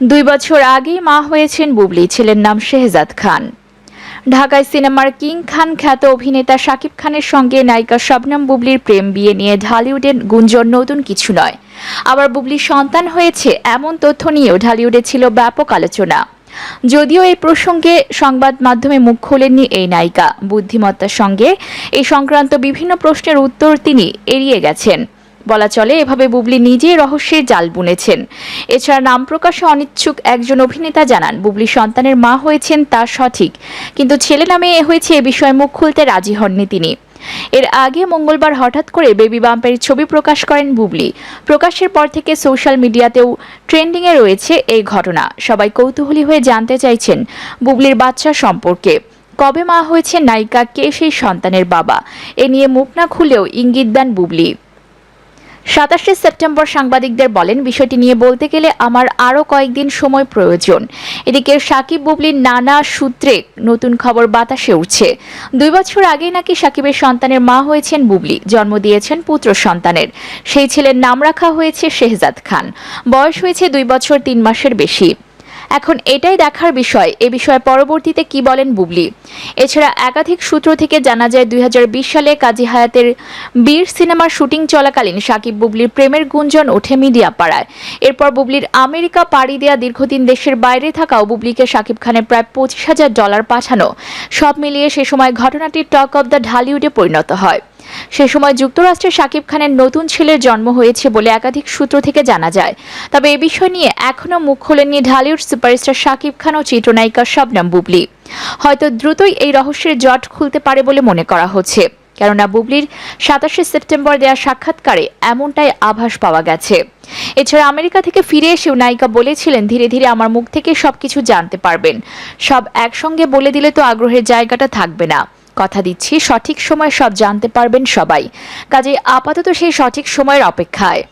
দুই বছর আগেই মা হয়েছেন বুবলি, ছেলের নাম শেহজাদ খান। ঢাকায় সিনেমার কিং খান খ্যাত অভিনেতা শাকিব খানের সঙ্গে নায়িকা শবনম বুবলির প্রেম বিয়ে নিয়ে ঢালিউডের গুঞ্জন নতুন কিছু নয়। আবার বুবলির সন্তান হয়েছে এমন তথ্য নিয়েও ঢালিউডে ছিল ব্যাপক আলোচনা। যদিও এই প্রসঙ্গে সংবাদ মাধ্যমে মুখ খোলেননি এই নায়িকা। বুদ্ধিমত্তার সঙ্গে এই সংক্রান্ত বিভিন্ন প্রশ্নের উত্তর তিনি এড়িয়ে গেছেন। বলা চলে, এভাবে বুবলি নিজেই রহস্যের জাল বুনেছেন। এছাড়া নাম প্রকাশে অনিচ্ছুক একজন অভিনেতা জানান বুবলি সন্তানের মা হয়েছেন তা সঠিক, কিন্তু ছেলে নামে হয়েছে এ বিষয়ে মুখ খুলতে রাজি হননি তিনি। এর আগে মঙ্গলবার হঠাৎ করে বেবি বাম্পের ছবি প্রকাশ করেন বুবলি। প্রকাশের পর থেকে সোশ্যাল মিডিয়াতেও ট্রেন্ডিংয়ে রয়েছে এই ঘটনা। সবাই কৌতূহলী হয়ে জানতে চাইছেন বুবলির বাচ্চা সম্পর্কে। কবে মা হয়েছে নায়িকা, কে সেই সন্তানের বাবা? এ নিয়ে মুখ না খুলেও ইঙ্গিত দেন বুবলি। সাতাশে সেপ্টেম্বর সাংবাদিকদের বলেন, বিষয়টি নিয়ে বলতে গেলে আমার আরও কয়েকদিন সময় প্রয়োজন। এদিকে সাকিব বুবলির নানা সূত্রে নতুন খবর বাতাসে উঠছে। দুই বছর আগেই নাকি সাকিবের সন্তানের মা হয়েছেন বুবলি। জন্ম দিয়েছেন পুত্র সন্তানের। সেই ছেলের নাম রাখা হয়েছে শেহজাদ খান। বয়স হয়েছে দুই বছর তিন মাসের বেশি। এখন এটাই দেখার বিষয়, এ বিষয়ে পরবর্তীতে কি বলেন বুবলি। এছাড়া একাধিক সূত্র থেকে জানা যায়, দুই হাজার বিশ সালে কাজী হায়াতের বীর সিনেমার শুটিং চলাকালীন সাকিব বুবলির প্রেমের গুঞ্জন ওঠে মিডিয়া পাড়ায় এরপর বুবলির আমেরিকা পাড়ি দেয়া দীর্ঘদিন দেশের বাইরে থাকাও বুবলিকে সাকিব খানের প্রায় পঁচিশ হাজার ডলার পাঠানো। সব মিলিয়ে সে সময় ঘটনাটি টক অব দ্য ঢালিউডে পরিণত হয়। সে সময় যুক্তরাষ্ট্রে শাকিব খানের নতুন ছেলের জন্ম হয়েছে বলে একাধিক সূত্র থেকে জানা যায়। তবে এ বিষয় নিয়ে এখনও মুখ খোলেননি ঢালিউড সুপারস্টার শাকিব খান ও চিত্রনায়িকা শবনম বুবলি। হয়তো দ্রুতই এই রহস্যের জট খুলতে পারে বলে মনে করা হচ্ছে। কেননা বুবলির সাতাশে সেপ্টেম্বর দেওয়া সাক্ষাৎকারে এমনটাই আভাস পাওয়া গেছে। এছাড়া আমেরিকা থেকে ফিরে এসেও নায়িকা বলেছিলেন, ধীরে ধীরে আমার মুখ থেকে সবকিছু জানতে পারবেন। সব একসঙ্গে বলে দিলে তো আগ্রহের জায়গাটা থাকবে না। কথা দিচ্ছি। সঠিক সময় সব জানতে পারবেন সবাই। কাজে আপাতত সেই সঠিক সময়ের অপেক্ষায়।